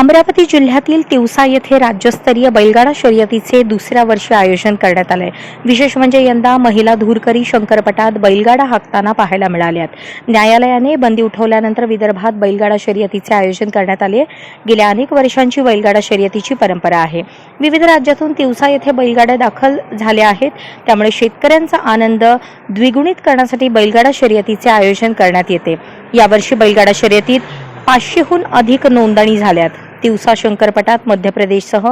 अमरावती जिल्ह्यातील तिवसा येथे राज्यस्तरीय बैलगाडा शर्यतीचे दुसऱ्या वर्षी आयोजन करण्यात आले. विशेष म्हणजे यंदा महिला धूरकरी शंकरपटात बैलगाडा हाकताना पाहायला मिळाल्यात. न्यायालयाने बंदी उठवल्यानंतर विदर्भात बैलगाडा शर्यतीचे आयोजन करण्यात आले. गेल्या अनेक वर्षांची बैलगाडा शर्यतीची परंपरा आहे. विविध राज्यातून तिवसा येथे बैलगाड्या दाखल झाल्या आहेत. त्यामुळे शेतकऱ्यांचा आनंद द्विगुणित करण्यासाठी बैलगाडा शर्यतीचे आयोजन करण्यात येते. यावर्षी बैलगाडा शर्यतीत पाचशेहून अधिक नोंदणी झाल्यात. तिवसा शंकरपटात मध्य प्रदेशसह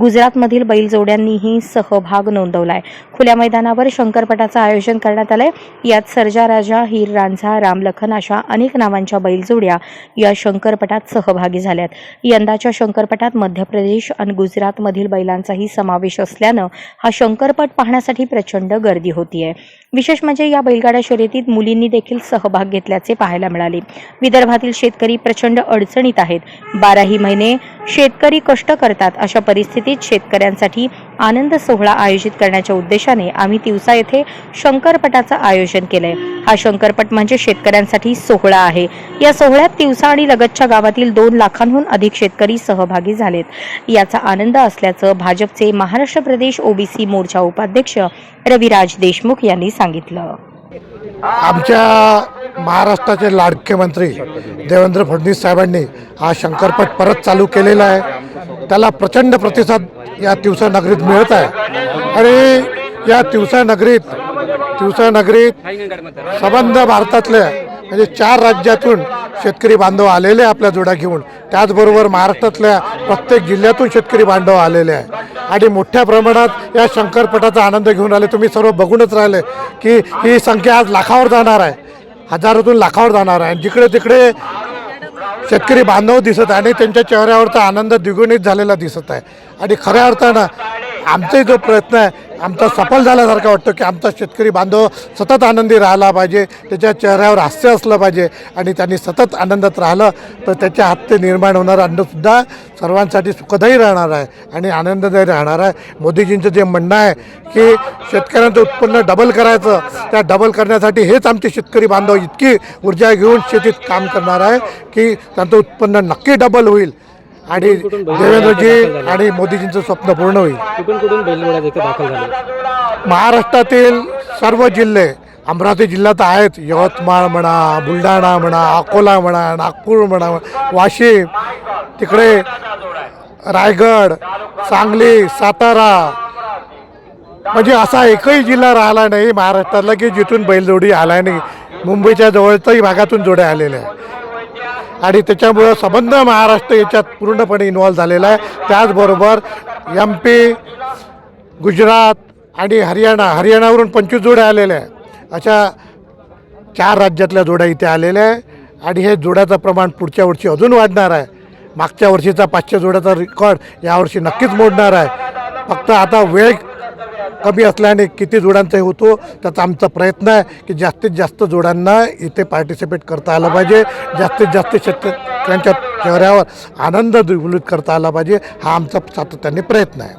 गुजरातमधील बैलजोड्यांनीही सहभाग नोंदवलाय. खुल्या मैदानावर शंकरपटाचं आयोजन करण्यात आलंय. यात सर्जा राजा हीर रांझा रामलखन अशा अनेक नावांच्या बैलजोड्या या शंकरपटात सहभागी झाल्यात. यंदाच्या शंकरपटात मध्य प्रदेश आणि गुजरातमधील बैलांचाही समावेश असल्यानं हा शंकरपट पाहण्यासाठी प्रचंड गर्दी होतीये. विशेष म्हणजे या बैलगाड्या शर्यतीत मुलींनी देखील सहभाग घेतल्याचे पाहायला मिळाले. विदर्भातील शेतकरी प्रचंड अडचणीत आहेत. बाराही महिने शेतकरी कष्ट करतात अशा परिस्थितीत शेतकऱ्यांसाठी आनंद सोहळा आयोजित करण्याच्या उद्देशाने आम्ही तिवसा येथे शंकरपटाचं आयोजन केलंय. हा शंकरपट म्हणजे शेतकऱ्यांसाठी सोहळा आहे. या सोहळ्यात तिवसा आणि लगतच्या गावातील दोन लाखांहून अधिक शेतकरी सहभागी झालेत. याचा आनंद असल्याचं भाजपचे महाराष्ट्र प्रदेश ओबीसी मोर्चा उपाध्यक्ष रविराज देशमुख यांनी सांगितलं. आमच्या महाराष्ट्राचे लाडके मंत्री देवेंद्र फडणवीस साहेबांनी हा शंकरपट परत चालू केलेला आहे. त्याला प्रचंड प्रतिसाद या तिवसा नगरीत मिळत आहे. आणि या तिवसा नगरीत तिवसा नगरीत संबंध भारतातल्या म्हणजे चार राज्यातून शेतकरी बांधव आलेले आहे आपल्या जोड्या घेऊन. त्याचबरोबर महाराष्ट्रातल्या प्रत्येक जिल्ह्यातून शेतकरी बांधव आलेले आहे. आणि मोठ्या प्रमाणात या शंकरपटाचा आनंद घेऊन आले. तुम्ही सर्व बघूनच राहिले की ही संख्या आज लाखावर जाणार आहे. हजारातून लाखावर जाणार आहे. आणि जिकडे तिकडे शेतकरी बांधव दिसत आहे आणि त्यांच्या चेहऱ्यावरचा आनंद द्विगुणित झालेला दिसत आहे. आणि खऱ्या अर्थानं आमचाही जो प्रयत्न आहे. आमचा सफल झाल्यासारखा वाटतो की आमचा शेतकरी बांधव सतत आनंदी राहिला पाहिजे त्याच्या चेहऱ्यावर हास्य असलं पाहिजे आणि त्यांनी सतत आनंदात राहिलं तर त्याच्या हत्ते निर्माण होणारं अन्नसुद्धा सर्वांसाठी सुखदायी राहणार आहे आणि आनंददायी राहणार आहे. मोदीजींचं जे म्हणणं आहे की शेतकऱ्यांचं उत्पन्न डबल करायचं त्या डबल करण्यासाठी हेच आमचे शेतकरी बांधव इतकी ऊर्जा घेऊन शेतीत काम करणार आहे की त्यांचं उत्पन्न नक्की डबल होईल. आणि देवेंद्रजी आणि मोदीजींचं स्वप्न पूर्ण होईल. कुठून कुठून बैलगाड्या इथे दाखल झाल्या महाराष्ट्रातील सर्व जिल्हे अमरावती जिल्ह्यात आहेत. यवतमाळ म्हणा बुलढाणा म्हणा अकोला म्हणा नागपूर म्हणा वाशिम तिकडे रायगड सांगली सातारा. म्हणजे असा एकही जिल्हा राहिला नाही महाराष्ट्रातला की जिथून बैलजोडी आला नाही. मुंबईच्या जवळच्याही भागातून जोड्या आलेल्या आहे आणि त्याच्यामुळं संबंध महाराष्ट्र याच्यात पूर्णपणे इन्व्हॉल्व झालेला आहे. त्याचबरोबर एम पी गुजरात आणि हरियाणा हरियाणावरून पंचवीस जोड्या आलेल्या आहे अशा चार राज्यातल्या जोड्या इथे आलेल्या आहे आणि हे जोड्याचं प्रमाण पुढच्या वर्षी अजून वाढणार आहे. मागच्या वर्षीचा पाचशे जोड्याचा रेकॉर्ड यावर्षी नक्कीच मोडणार आहे. फक्त आता वेळ कमी असल्याने किती जोड्यांचाही होतो त्याचा आमचा प्रयत्न आहे की जास्तीत जास्त जोड्यांना इथे पार्टिसिपेट करता आलं पाहिजे. जास्तीत जास्त शेतकऱ्यांच्या चेहऱ्यावर आनंद द्विगुलित करता आला पाहिजे हा आमचा सातत्याने प्रयत्न आहे.